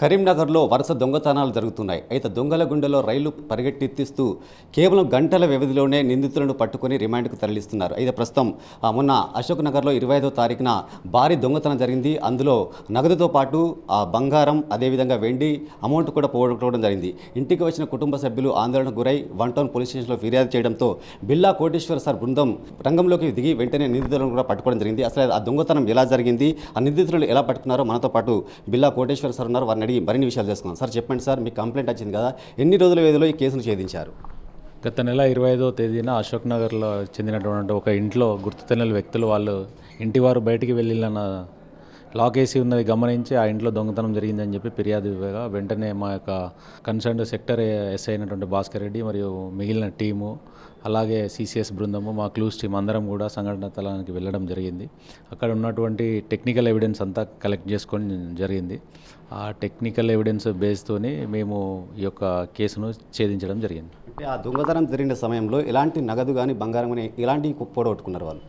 కరీంనగర్లో వరుస దొంగతనాలు జరుగుతున్నాయి. అయితే దొంగల గుండెలో రైలు పరిగెట్టెత్తిస్తూ కేవలం గంటల వ్యవధిలోనే నిందితులను పట్టుకొని రిమాండ్కు తరలిస్తున్నారు. అయితే ప్రస్తుతం ఆ, మొన్న అశోక్ నగర్లో ఇరవై ఐదో తారీఖున భారీ దొంగతనం జరిగింది. అందులో నగదుతో పాటు ఆ బంగారం అదేవిధంగా వెండి అమౌంట్ కూడా పోగొట్టుకోవడం జరిగింది. ఇంటికి వచ్చిన కుటుంబ సభ్యులు ఆందోళనకు గురై వన్ టౌన్ పోలీస్ స్టేషన్లో ఫిర్యాదు చేయడంతో బిల్లా కోటేశ్వర సార్ బృందం రంగంలోకి దిగి వెంటనే నిందితులను కూడా పట్టుకోవడం జరిగింది. అసలు ఆ దొంగతనం ఎలా జరిగింది? ఆ నిందితులను ఎలా పట్టుకున్నారో మనతో పాటు బిల్లా కోటేశ్వర సార్ ఉన్నారు. వారిని అడిగి మరిన్ని విషయాలు తెలుసుకుందాం. సార్ చెప్పండి సార్ మీకు కంప్లైంట్ వచ్చింది కదా ఎన్ని రోజుల వ్యవధిలో ఈ కేసును ఛేదించారు? గత నెల ఇరవై ఐదో తేదీన అశోక్ నగర్లో చెందినటువంటి ఒక ఇంట్లో గుర్తు తెలియని వ్యక్తులు వాళ్ళు ఇంటి వారు బయటికి వెళ్ళిన లాక్ వేసి ఉన్నది గమనించి ఆ ఇంట్లో దొంగతనం జరిగిందని చెప్పి ఫిర్యాదు ఇవ్వగా వెంటనే మా యొక్క కన్సర్న్ సెక్టర్ ఎస్ఐ అయినటువంటి భాస్కర్ రెడ్డి మరియు మిగిలిన టీము అలాగే సిసిఎస్ బృందము మా క్లూస్ టీం అందరం కూడా సంఘటన స్థలానికి వెళ్ళడం జరిగింది. అక్కడ ఉన్నటువంటి టెక్నికల్ ఎవిడెన్స్ అంతా కలెక్ట్ చేసుకొని జరిగింది. ఆ టెక్నికల్ ఎవిడెన్స్ బేస్తోని మేము ఈ యొక్క కేసును ఛేదించడం జరిగింది. ఆ దొంగతనం జరిగిన సమయంలో ఎలాంటి నగదు కానీ బంగారం కానీ ఎలాంటి పొడగొట్టుకున్నారు వాళ్ళు?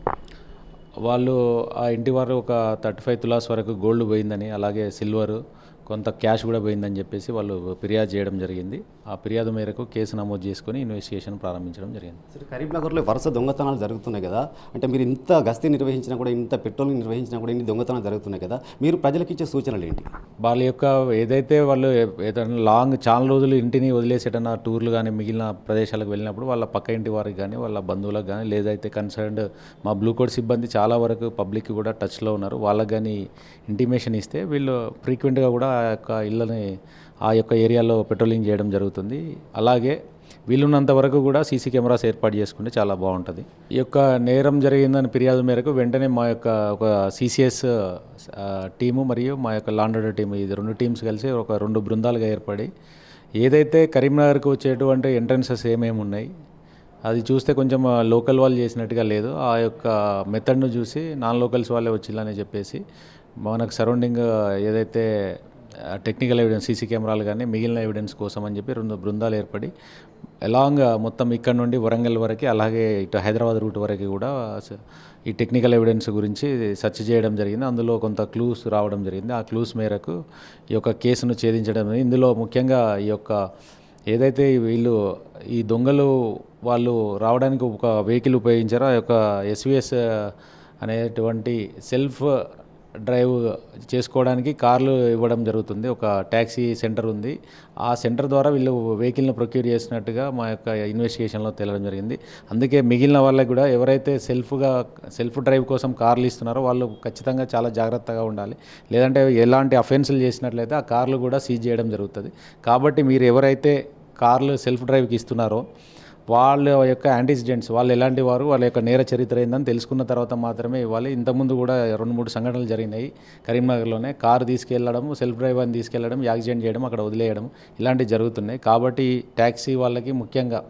వాళ్ళు ఆ ఇంటి వారు ఒక థర్టీ ఫైవ్ తులాస్ వరకు గోల్డ్ పోయిందని అలాగే సిల్వరు కొంత క్యాష్ కూడా పోయిందని చెప్పేసి వాళ్ళు ఫిర్యాదు చేయడం జరిగింది. ఆ ఫిర్యాదు మేరకు కేసు నమోదు చేసుకొని ఇన్వెస్టిగేషన్ ప్రారంభించడం జరిగింది. సరే కరీంనగర్లో వరుస దొంగతనాలు జరుగుతున్నాయి కదా. అంటే మీరు ఇంత గస్తీ నిర్వహించినా కూడా ఇంత పెట్రోలింగ్ నిర్వహించినా కూడా ఇన్ని దొంగతనాలు జరుగుతున్నాయి కదా. మీరు ప్రజలకు ఇచ్చే సూచనలు ఏంటి? వాళ్ళ యొక్క ఏదైతే వాళ్ళు ఏదైనా లాంగ్ చాలా రోజులు ఇంటిని వదిలేసేటన్నా టూర్లు కానీ మిగిలిన ప్రదేశాలకు వెళ్ళినప్పుడు వాళ్ళ పక్క ఇంటి వారికి కానీ వాళ్ళ బంధువులకు కానీ లేదైతే కన్సర్న్డ్ మా బ్లూ కోడ్ సిబ్బంది చాలా వరకు పబ్లిక్ కూడా టచ్లో ఉన్నారు. వాళ్ళకి కానీ ఇంటిమేషన్ ఇస్తే వీళ్ళు ఫ్రీక్వెంట్గా కూడా యొక్క ఇళ్ళని ఆ యొక్క ఏరియాలో పెట్రోలింగ్ చేయడం జరుగుతుంది. అలాగే వీలున్నంత వరకు కూడా సీసీ కెమెరాస్ ఏర్పాటు చేసుకుంటే చాలా బాగుంటుంది. ఈ యొక్క నేరం జరిగిందని ఫిర్యాదు మేరకు వెంటనే మా యొక్క ఒక సీసీఎస్ టీము మరియు మా యొక్క లాండర్ టీము ఇది రెండు టీమ్స్ కలిసి ఒక రెండు బృందాలుగా ఏర్పడి ఏదైతే కరీంనగర్కి వచ్చేటువంటి ఎంట్రన్సెస్ ఏమేమి ఉన్నాయి అది చూస్తే కొంచెం లోకల్ వాళ్ళు చేసినట్టుగా లేదు. ఆ యొక్క మెథడ్ను చూసి నాన్ లోకల్స్ వాళ్ళే వచ్చిందని చెప్పేసి మనకు సరౌండింగ్ ఏదైతే టెక్నికల్ ఎవిడెన్స్ సీసీ కెమెరాలు కానీ మిగిలిన ఎవిడెన్స్ కోసం అని చెప్పి రెండు బృందాలు ఏర్పడి ఎలాంగ్ మొత్తం ఇక్కడ నుండి వరంగల్ వరకు అలాగే ఇటు హైదరాబాద్ రూట్ వరకు కూడా ఈ టెక్నికల్ ఎవిడెన్స్ గురించి సెర్చ్ చేయడం జరిగింది అందులో కొంత క్లూస్ రావడం జరిగింది ఆ క్లూస్ మేరకు ఈ యొక్క కేసును ఛేదించడం జరిగింది. ఇందులో ముఖ్యంగా ఈ యొక్క ఏదైతే వీళ్ళు ఈ దొంగలు వాళ్ళు రావడానికి ఒక వెహికల్ ఉపయోగించారో ఆ యొక్క ఎస్విఎస్ అనేటువంటి సెల్ఫ్ డ్రైవ్ చేసుకోవడానికి కార్లు ఇవ్వడం జరుగుతుంది. ఒక ట్యాక్సీ సెంటర్ ఉంది. ఆ సెంటర్ ద్వారా వీళ్ళు వెహికల్ని ప్రొక్యూర్ చేసినట్టుగా మా యొక్క ఇన్వెస్టిగేషన్లో తేలడం జరిగింది. అందుకే మిగిలిన వాళ్ళకి కూడా ఎవరైతే సెల్ఫ్గా సెల్ఫ్ డ్రైవ్ కోసం కార్లు ఇస్తున్నారో వాళ్ళు ఖచ్చితంగా చాలా జాగ్రత్తగా ఉండాలి. లేదంటే ఎలాంటి అఫెన్సులు చేసినట్లయితే ఆ కార్లు కూడా సీజ్ చేయడం జరుగుతుంది. కాబట్టి మీరు ఎవరైతే కార్లు సెల్ఫ్ డ్రైవ్కి ఇస్తున్నారో వాళ్ళ యొక్క యాంటిసిడెంట్స్ వాళ్ళు ఎలాంటి వారు వాళ్ళ యొక్క నేర చరిత్ర ఏందని తెలుసుకున్న తర్వాత మాత్రమే ఇవ్వాలి. ఇంతకుముందు కూడా రెండు మూడు సంఘటనలు జరిగినాయి. కరీంనగర్లోనే కారు తీసుకెళ్ళడం సెల్ఫ్ డ్రైవర్ని తీసుకెళ్ళడం యాక్సిడెంట్ చేయడం అక్కడ వదిలేయడం ఇలాంటివి జరుగుతున్నాయి. కాబట్టి ట్యాక్సీ వాళ్ళకి ముఖ్యంగా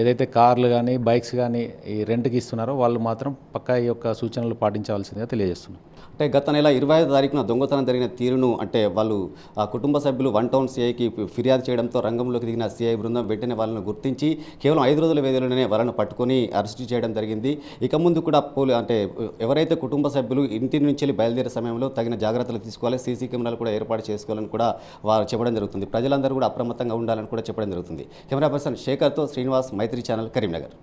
ఏదైతే కార్లు కానీ బైక్స్ కానీ ఈ రెంట్కి ఇస్తున్నారో వాళ్ళు మాత్రం పక్కా ఈ యొక్క సూచనలు పాటించవలసిందిగా తెలియజేస్తున్నారు అంటే గత నెల ఇరవై ఐదు తారీఖున దొంగతనం జరిగిన తీరును అంటే వాళ్ళు ఆ కుటుంబ సభ్యులు వన్ టౌన్ సిఐకి ఫిర్యాదు చేయడంతో రంగంలోకి దిగిన సిఐ బృందం వెంటనే వాళ్ళను గుర్తించి కేవలం ఐదు రోజుల వ్యవధిలోనే వాళ్ళను పట్టుకొని అరెస్టు చేయడం జరిగింది. ఇక ముందు కూడా పోలీ అంటే ఎవరైతే కుటుంబ సభ్యులు ఇంటి నుంచి బయలుదేరే సమయంలో తగిన జాగ్రత్తలు తీసుకోవాలి సీసీ కెమెరాలు కూడా ఏర్పాటు చేసుకోవాలని కూడా వారు చెప్పడం జరుగుతుంది. ప్రజలందరూ కూడా అప్రమత్తంగా ఉండాలని కూడా చెప్పడం జరుగుతుంది. కెమెరా పర్సన్ శేఖర్తో శ్రీనివాస్ మైత్రి ఛానల్ కరీంనగర్.